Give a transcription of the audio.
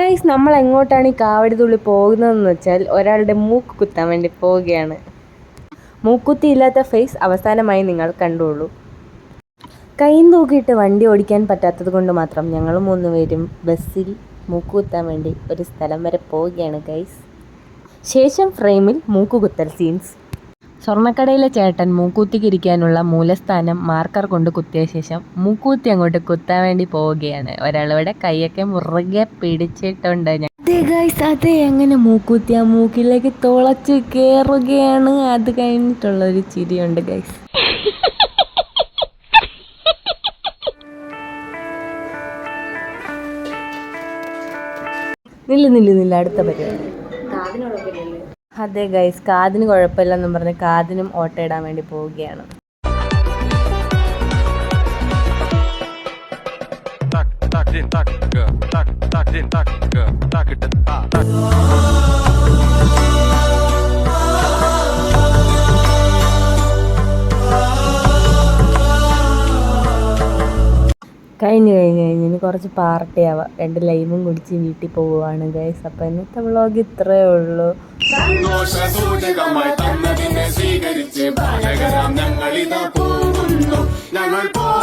Guys നമ്മൾ എങ്ങോട്ടാണ് ഈ കാവടി തുള്ളി പോകുന്നതെന്ന് വെച്ചാൽ ഒരാളുടെ മൂക്ക് കുത്താൻ വേണ്ടി പോവുകയാണ്. മൂക്കുത്തി ഇല്ലാത്ത ഫേസ് അവസാനമായി നിങ്ങൾ കണ്ടോളൂ കൈയും തൂക്കിയിട്ട് വണ്ടി ഓടിക്കാൻ പറ്റാത്തത് കൊണ്ട് മാത്രം ഞങ്ങൾ മൂന്നുപേരും ബസ്സിൽ മൂക്ക് കുത്താൻ വേണ്ടി ഒരു സ്ഥലം വരെ പോവുകയാണ് ഗൈസ് ശേഷം ഫ്രെയിമിൽ മൂക്കുകുത്തൽ സീൻസ് സ്വർണക്കടയിലെ ചേട്ടൻ മൂക്കൂത്തിക്കിരിക്കാനുള്ള മൂലസ്ഥാനം മാർക്കർ കൊണ്ട് കുത്തിയ ശേഷം മൂക്കൂത്തി അങ്ങോട്ട് കുത്താൻ വേണ്ടി പോവുകയാണ്. ഒരാളിവിടെ കൈയൊക്കെ മുറുകെ പിടിച്ചിട്ടുണ്ട് ഞാൻ. അതെ ഗൈസ് അതെ എങ്ങനെ മൂക്കൂത്തി ആ മൂക്കിലേക്ക് തുളച്ച് കയറുകയാണ് അത് കഴിഞ്ഞിട്ടുള്ള ഒരു ചിരിയുണ്ട് ഗൈസ് നില്ല നില്ല നില്ല അടുത്ത പരിപാടി. അതെ ഗൈസ് കാതിന് കുഴപ്പമില്ലെന്നും പറഞ്ഞ് കാതിനും ഓട്ടം ഇടാൻ വേണ്ടി പോവുകയാണ്. കഴിഞ്ഞു കഴിഞ്ഞു കഴിഞ്ഞു. ഇനി കുറച്ച് പാർട്ടിയാവാം രണ്ട് ലൈമും കുടിച്ച് വീട്ടിൽ പോവുകയാണ് ഗൈസ് അപ്പം ഇന്നത്തെ വ്ളോഗ് ഇത്രയേ ഉള്ളൂ. സന്തോഷസൂചകമായി തന്നതിനെ സ്വീകരിച്ച് ബാലകരാം ഞങ്ങളിതാ പോകുന്നു. ഞങ്ങൾ പോകുന്നു